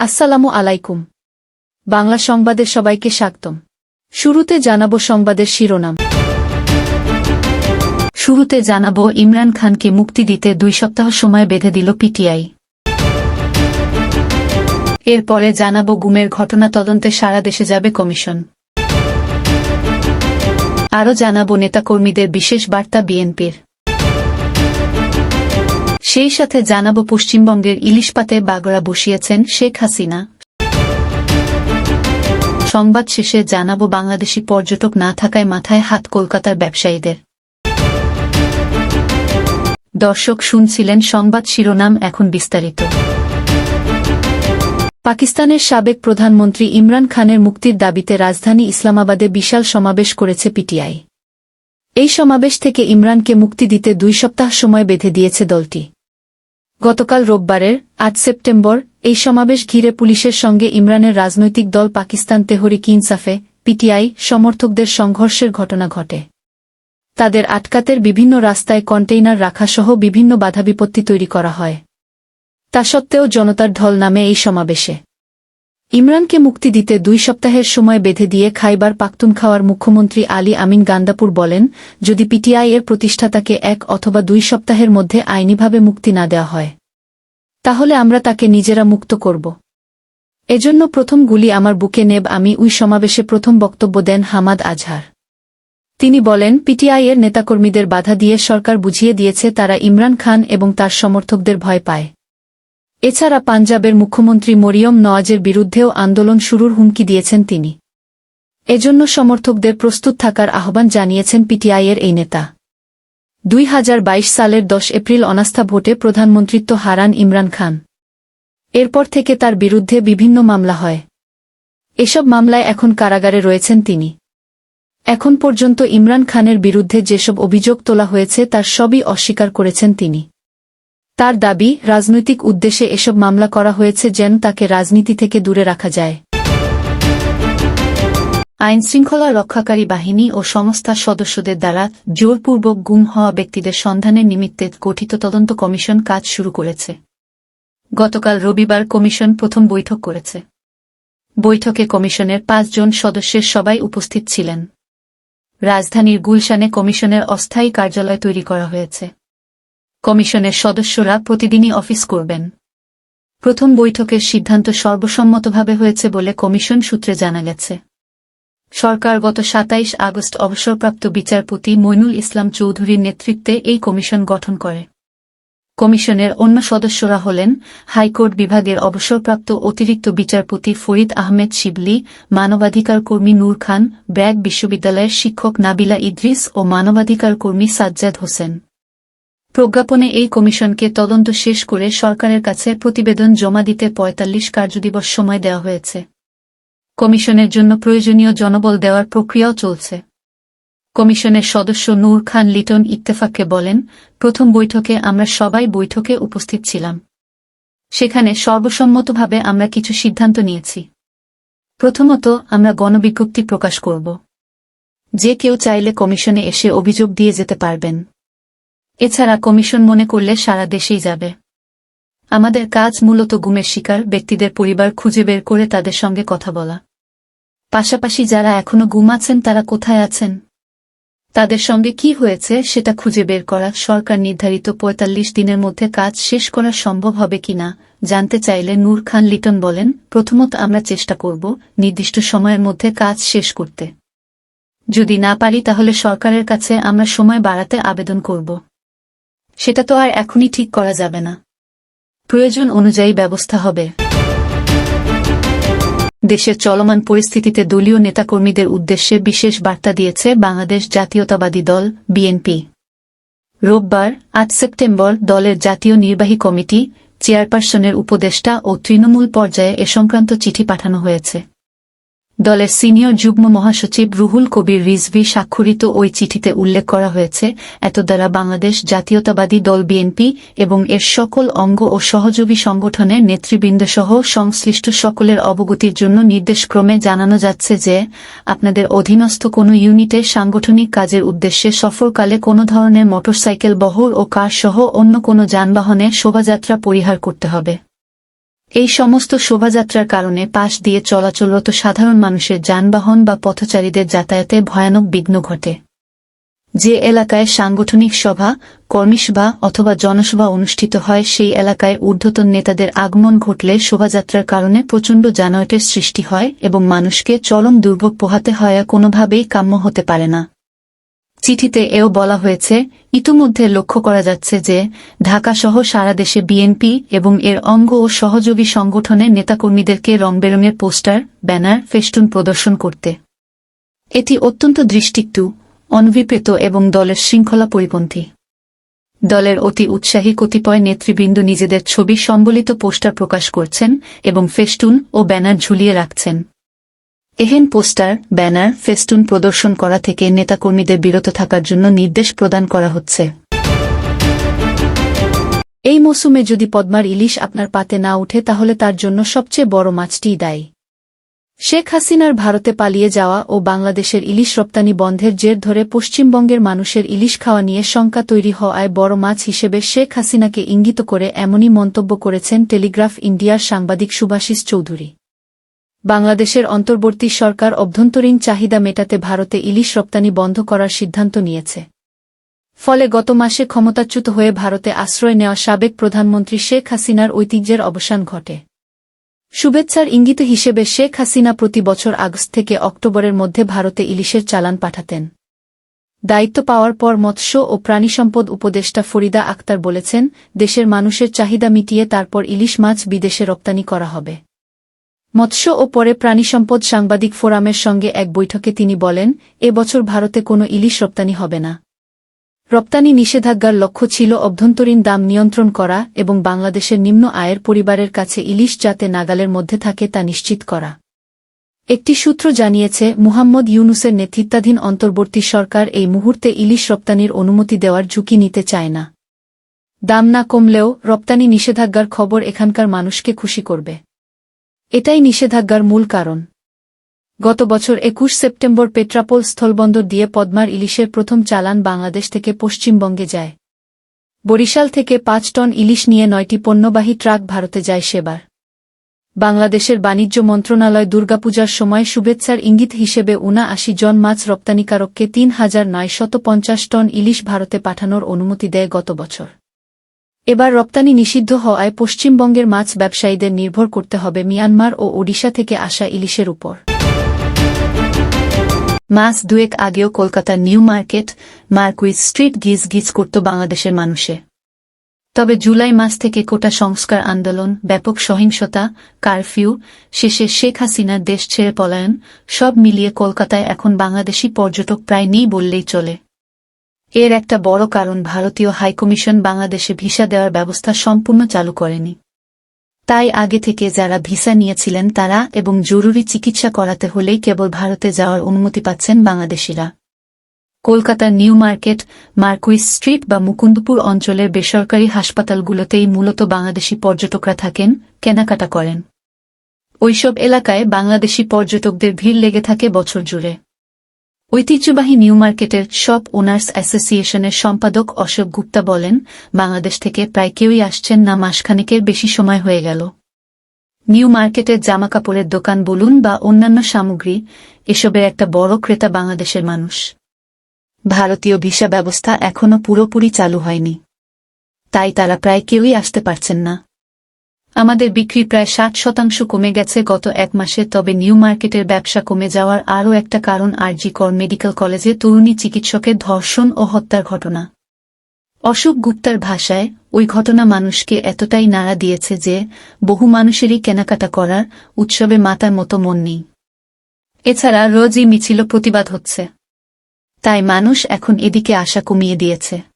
আসসালামু আলাইকুম। বাংলা সংবাদের সবাইকে স্বাগতম। শুরুতে জানাব সংবাদের শিরোনাম। শুরুতে জানাব ইমরান খানকে মুক্তি দিতে দুই সপ্তাহ সময় বেঁধে দিল পিটিআই। এরপরে জানাব গুমের ঘটনা তদন্তে সারা দেশে যাবে কমিশন। আরও জানাব নেতাকর্মীদের বিশেষ বার্তা বিএনপির। সেই সাথে জানাব পশ্চিমবঙ্গের ইলিশপাতে বাগড়া বসিয়েছেন শেখ হাসিনা। সংবাদ শেষে জানাব বাংলাদেশি পর্যটক না থাকায় মাথায় হাত কলকাতার ব্যবসায়ীদের। দর্শক শুনছিলেন সংবাদ শিরোনাম এখন বিস্তারিত। পাকিস্তানের সাবেক প্রধানমন্ত্রী ইমরান খানের মুক্তির দাবিতে রাজধানী ইসলামাবাদে বিশাল সমাবেশ করেছে পিটিআই। এই সমাবেশ থেকে ইমরানকে মুক্তি দিতে দুই সপ্তাহ সময় বেঁধে দিয়েছে দলটি। গতকাল রোববারের আট সেপ্টেম্বর এই সমাবেশ ঘিরে পুলিশের সঙ্গে ইমরানের রাজনৈতিক দল পাকিস্তান তেহরিক ইনসাফে, পিটিআই, সমর্থকদের সংঘর্ষের ঘটনা ঘটে। তাদের আটকাতের বিভিন্ন রাস্তায় কন্টেইনার রাখাসহ বিভিন্ন বাধাবিপত্তি তৈরি করা হয়। তা সত্ত্বেও জনতার ঢল নামে এই সমাবেশে। ইমরানকে মুক্তি দিতে দুই সপ্তাহের সময় বেঁধে দিয়ে খাইবার পাখতুনখাওয়ার মুখ্যমন্ত্রী আলী আমিন গান্দাপুর বলেন, যদি পিটিআই এর প্রতিষ্ঠাতাকে এক অথবা দুই সপ্তাহের মধ্যে আইনিভাবে মুক্তি না দেওয়া হয়, তাহলে আমরা তাকে নিজেরা মুক্ত করব। এজন্য প্রথম গুলি আমার বুকে নেব, আমি উই সমাবেশে প্রথম বক্তব্য দেন হামাদ আজহার। তিনি বলেন পিটিআই এর নেতাকর্মীদের বাধা দিয়ে সরকার বুঝিয়ে দিয়েছে, তারা ইমরান খান এবং তার সমর্থকদের ভয় পায়। এছাড়া পাঞ্জাবের মুখ্যমন্ত্রী মরিয়ম নওয়াজের বিরুদ্ধেও আন্দোলন শুরুর হুমকি দিয়েছেন তিনি। এজন্য সমর্থকদের প্রস্তুত থাকার আহ্বান জানিয়েছেন পিটিআইয়ের এই নেতা। দুই হাজার বাইশ সালের দশ এপ্রিল অনাস্থা ভোটে প্রধানমন্ত্রিত্ব হারান ইমরান খান। এরপর থেকে তার বিরুদ্ধে বিভিন্ন মামলা হয়। এসব মামলায় এখন কারাগারে রয়েছেন তিনি। এখন পর্যন্ত ইমরান খানের বিরুদ্ধে যেসব অভিযোগ তোলা হয়েছে, তার সবই অস্বীকার করেছেন তিনি। তার দাবি, রাজনৈতিক উদ্দেশ্যে এসব মামলা করা হয়েছে যেন তাকে রাজনীতি থেকে দূরে রাখা যায়। আইনশৃঙ্খলা রক্ষাকারী বাহিনী ও সংস্থার সদস্যদের দ্বারা জোরপূর্বক গুম হওয়া ব্যক্তিদের সন্ধানের নিমিত্তে গঠিত তদন্ত কমিশন কাজ শুরু করেছে। গতকাল রবিবার কমিশন প্রথম বৈঠক করেছে। বৈঠকে কমিশনের পাঁচজন সদস্যের সবাই উপস্থিত ছিলেন। রাজধানীর গুলশানে কমিশনের অস্থায়ী কার্যালয় তৈরি করা হয়েছে। কমিশনের সদস্যরা প্রতিদিনই অফিস করবেন। প্রথম বৈঠকের সিদ্ধান্ত সর্বসম্মতভাবে হয়েছে বলে কমিশন সূত্রে জানা গেছে। সরকার গত সাতাইশ আগস্ট অবসরপ্রাপ্ত বিচারপতি মইনুল ইসলাম চৌধুরীর নেতৃত্বে এই কমিশন গঠন করে। কমিশনের অন্য সদস্যরা হলেন হাইকোর্ট বিভাগের অবসরপ্রাপ্ত অতিরিক্ত বিচারপতি ফরিদ আহমেদ শিবলি, মানবাধিকার কর্মী নূর খান, ব্র্যাক বিশ্ববিদ্যালয়ের শিক্ষক নাবিলা ইদ্রিস ও মানবাধিকার কর্মী সাজ্জাদ হোসেন। প্রজ্ঞাপনে এই কমিশনকে তদন্ত শেষ করে সরকারের কাছে প্রতিবেদন জমা দিতে পঁয়তাল্লিশ কার্যদিবস সময় দেওয়া হয়েছে। কমিশনের জন্য প্রয়োজনীয় জনবল দেওয়ার প্রক্রিয়াও চলছে। কমিশনের সদস্য নূর খান লিটন ইত্তেফাককে বলেন, প্রথম বৈঠকে আমরা সবাই বৈঠকে উপস্থিত ছিলাম। সেখানে সর্বসম্মতভাবে আমরা কিছু সিদ্ধান্ত নিয়েছি। প্রথমত, আমরা গণবিজ্ঞপ্তি প্রকাশ করব। যে কেউ চাইলে কমিশনে এসে অভিযোগ দিয়ে যেতে পারবেন। এছাড়া কমিশন মনে করলে সারা দেশেই যাবে। আমাদের কাজ মূলত গুমের শিকার ব্যক্তিদের পরিবার খুঁজে বের করে তাদের সঙ্গে কথা বলা। পাশাপাশি যারা এখনও গুম আছেন, তারা কোথায় আছেন? তাদের সঙ্গে কি হয়েছে সেটা খুঁজে বের করা সরকার নির্ধারিত ৪৫ দিনের মধ্যে কাজ শেষ করা সম্ভব হবে কিনা, জানতে চাইলে নূর খান লিটন বলেন, প্রথমত আমরা চেষ্টা করব নির্দিষ্ট সময়ের মধ্যে কাজ শেষ করতে। যদি না পারি তাহলে সরকারের কাছে আমরা সময় বাড়াতে আবেদন করব। সেটা তো আর এখনই ঠিক করা যাবে না। প্রয়োজন অনুযায়ী ব্যবস্থা হবে। দেশের চলমান পরিস্থিতিতে দলীয় নেতাকর্মীদের উদ্দেশ্যে বিশেষ বার্তা দিয়েছে বাংলাদেশ জাতীয়তাবাদী দল, বিএনপি। রোববার, আট সেপ্টেম্বর, দলের জাতীয় নির্বাহী কমিটি, চেয়ারপারসনের উপদেষ্টা ও তৃণমূল পর্যায়ে এ সংক্রান্ত চিঠি পাঠানো হয়েছে। দলের সিনিয়র যুগ্ম মহাসচিব রুহুল কবির রিজভি স্বাক্ষরিত ওই চিঠিতে উল্লেখ করা হয়েছে এত দ্বারা বাংলাদেশ জাতীয়তাবাদী দল বিএনপি এবং এর সকল অঙ্গ ও সহযোগী সংগঠনের নেতৃবৃন্দসহ সংশ্লিষ্ট সকলের অবগতির জন্য নির্দেশক্রমে জানানো যাচ্ছে যে, আপনাদের অধীনস্থ কোনো ইউনিটের সাংগঠনিক কাজের উদ্দেশ্যে সফরকালে কোনো ধরনের মোটরসাইকেল, বহর ও কার সহ অন্য কোনো যানবাহনে শোভাযাত্রা পরিহার করতে হবে। এই সমস্ত শোভাযাত্রার কারণে পাশ দিয়ে চলাচলরত সাধারণ মানুষের যানবাহন বা পথচারীদের যাতায়াতে ভয়ানক বিঘ্ন ঘটে। যে এলাকায় সাংগঠনিক সভা, কর্মীসভা অথবা জনসভা অনুষ্ঠিত হয়, সেই এলাকায় ঊর্ধ্বতন নেতাদের আগমন ঘটলে শোভাযাত্রার কারণে প্রচণ্ড যানজটের সৃষ্টি হয় এবং মানুষকে চরম দুর্ভোগ পোহাতে হয় কোনোভাবেই কাম্য হতে পারে না। চিঠিতে এও বলা হয়েছে, ইতিমধ্যে লক্ষ্য করা যাচ্ছে যে, ঢাকাসহ সারা দেশে বিএনপি এবং এর অঙ্গ ও সহযোগী সংগঠনের নেতাকর্মীদেরকে রংবেরঙের পোস্টার, ব্যানার, ফেস্টুন প্রদর্শন করতে। এটি অত্যন্ত দৃষ্টিকটু অনভিপ্রেত এবং দলের শৃঙ্খলা পরিপন্থী। দলের অতি উৎসাহী কতিপয় নেতৃবৃন্দ নিজেদের ছবি সম্বলিত পোস্টার প্রকাশ করছেন এবং ফেস্টুন ও ব্যানার ঝুলিয়ে রাখছেন। এহেন পোস্টার, ব্যানার, ফেস্টুন প্রদর্শন করা থেকে নেতাকর্মীদের বিরত থাকার জন্য নির্দেশ প্রদান করা হচ্ছে। এই মৌসুমে যদি পদ্মার ইলিশ আপনার পাতে না উঠে, তাহলে তার জন্য সবচেয়ে বড় মাছটিই দায়ী। শেখ হাসিনার ভারতে পালিয়ে যাওয়া ও বাংলাদেশের ইলিশ রপ্তানি বন্ধের জের ধরে পশ্চিমবঙ্গের মানুষের ইলিশ খাওয়া নিয়ে শঙ্কা তৈরি হওয়ায় বড় মাছ হিসেবে শেখ হাসিনাকে ইঙ্গিত করে এমনই মন্তব্য করেছেন টেলিগ্রাফ ইন্ডিয়ার সাংবাদিক সুভাষিস চৌধুরী। বাংলাদেশের অন্তর্বর্তী সরকার অভ্যন্তরীণ চাহিদা মেটাতে ভারতে ইলিশ রপ্তানি বন্ধ করার সিদ্ধান্ত নিয়েছে। ফলে গত মাসে ক্ষমতাচ্যুত হয়ে ভারতে আশ্রয় নেওয়া সাবেক প্রধানমন্ত্রী শেখ হাসিনার ঐতিহ্যের অবসান ঘটে। শুভেচ্ছার ইঙ্গিত হিসেবে শেখ হাসিনা প্রতি বছর আগস্ট থেকে অক্টোবরের মধ্যে ভারতে ইলিশের চালান পাঠাতেন। দায়িত্ব পাওয়ার পর মৎস্য ও প্রাণিসম্পদ উপদেষ্টা ফরিদা আক্তার বলেছেন, দেশের মানুষের চাহিদা মিটিয়ে তারপর ইলিশ মাছ বিদেশে রপ্তানি করা হবে। মৎস্য ও পরে প্রাণিসম্পদ সাংবাদিক ফোরামের সঙ্গে এক বৈঠকে তিনি বলেন, এ বছর ভারতে কোনো ইলিশ রপ্তানি হবে না। রপ্তানি নিষেধাজ্ঞার লক্ষ্য ছিল অভ্যন্তরীণ দাম নিয়ন্ত্রণ করা এবং বাংলাদেশের নিম্ন আয়ের পরিবারের কাছে ইলিশ যাতে নাগালের মধ্যে থাকে তা নিশ্চিত করা। একটি সূত্র জানিয়েছে, মুহাম্মদ ইউনুসের নেতৃত্বাধীন অন্তর্বর্তী সরকার এই মুহূর্তে ইলিশ রপ্তানির অনুমতি দেওয়ার ঝুঁকি নিতে চায় না। দাম না কমলেও রপ্তানি নিষেধাজ্ঞার খবর এখানকার মানুষকে খুশি করবে। এটাই নিষেধাজ্ঞার মূল কারণ। গত বছর একুশ সেপ্টেম্বর পেট্রাপোল স্থলবন্দর দিয়ে পদ্মার ইলিশের প্রথম চালান বাংলাদেশ থেকে পশ্চিমবঙ্গে যায়। বরিশাল থেকে পাঁচ টন ইলিশ নিয়ে নয়টি পণ্যবাহী ট্রাক ভারতে যায় সেবার। বাংলাদেশের বাণিজ্য মন্ত্রণালয় দুর্গাপূজার সময় শুভেচ্ছার ইঙ্গিত হিসেবে উনা আশি জন মাছ রপ্তানিকারককে তিন হাজার নয়শত পঞ্চাশ টন ইলিশ ভারতে পাঠানোর অনুমতি দেয় গত বছর। এবার রপ্তানি নিষিদ্ধ হওয়ায় পশ্চিমবঙ্গের মাছ ব্যবসায়ীদের নির্ভর করতে হবে মিয়ানমার ও ওডিশা থেকে আসা ইলিশের উপর। মাস দুয়েক আগেও কলকাতার নিউ মার্কেট, মার্কুইজ স্ট্রিট গিজ গিজ করত বাংলাদেশের মানুষে। তবে জুলাই মাস থেকে কোটা সংস্কার আন্দোলন, ব্যাপক সহিংসতা, কারফিউ, শেষে শেখ হাসিনার দেশ ছেড়ে পলায়ন, সব মিলিয়ে কলকাতায় এখন বাংলাদেশি পর্যটক প্রায় নেই বললেই চলে। এর একটা বড় কারণ ভারতীয় হাইকমিশন বাংলাদেশে ভিসা দেওয়ার ব্যবস্থা সম্পূর্ণ চালু করেনি। তাই আগে থেকে যারা ভিসা নিয়েছিলেন তারা এবং জরুরি চিকিৎসা করাতে হলেই কেবল ভারতে যাওয়ার অনুমতি পাচ্ছেন বাংলাদেশিরা। কলকাতার নিউ মার্কেট, মার্কুইস স্ট্রিট বা মুকুন্দপুর অঞ্চলের বেসরকারি হাসপাতালগুলোতেই মূলত বাংলাদেশি পর্যটকরা থাকেন, কেনাকাটা করেন। ওইসব এলাকায় বাংলাদেশি পর্যটকদের ভিড় লেগে থাকে বছর জুড়ে। ঐতিহ্যবাহী নিউ মার্কেটের শপ ওনার্স অ্যাসোসিয়েশনের সম্পাদক অশোক গুপ্তা বলেন, বাংলাদেশ থেকে প্রায় কেউই আসছেন না, মাসখানেকের বেশি সময় হয়ে গেল। নিউ মার্কেটের জামাকাপড়ের দোকান বলুন বা অন্যান্য সামগ্রী, এসবের একটা বড় ক্রেতা বাংলাদেশের মানুষ। ভারতীয় ভিসা ব্যবস্থা এখনও পুরোপুরি চালু হয়নি। তাই তারা প্রায় কেউই আসতে পারছেন না। আমাদের বিক্রি প্রায় ষাট শতাংশ কমে গেছে গত এক মাসে, তবে নিউ মার্কেটের ব্যবসা কমে যাওয়ার আরও একটা কারণ আরজি কর মেডিকেল কলেজে তরুণী চিকিৎসকের ধর্ষণ ও হত্যার ঘটনা। অশোক গুপ্তার ভাষায়, ওই ঘটনা মানুষকে এতটাই নাড়া দিয়েছে যে, বহু মানুষেরই কেনাকাটা করার উৎসবে মাতার মতো মন নেই। এছাড়া রোজই মিছিল প্রতিবাদ হচ্ছে। তাই মানুষ এখন এদিকে আশা কমিয়ে দিয়েছে।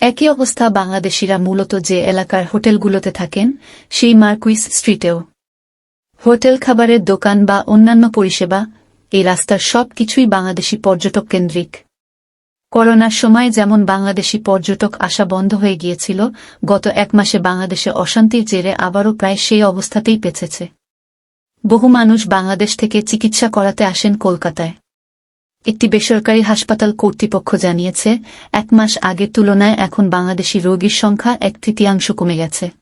একই অবস্থা বাংলাদেশিরা মূলত যে এলাকার হোটেলগুলোতে থাকেন, সেই মার্কুইস স্ট্রিটেও। হোটেল খাবারের দোকান বা অন্যান্য পরিষেবা, এই রাস্তার সব কিছুই বাংলাদেশি পর্যটক কেন্দ্রিক। করোনার সময় যেমন বাংলাদেশি পর্যটক আসা বন্ধ হয়ে গিয়েছিল, গত এক মাসে বাংলাদেশে অশান্তির জেরে আবারও প্রায় সেই অবস্থাতেই পেছেছে। বহু মানুষ বাংলাদেশ থেকে চিকিৎসা করাতে আসেন কলকাতায়। একটি বেসরকারি হাসপাতাল কর্তৃপক্ষ জানিয়েছে, এক মাস আগের তুলনায় এখন বাংলাদেশি রোগীর সংখ্যা এক তৃতীয়াংশ কমে গেছে।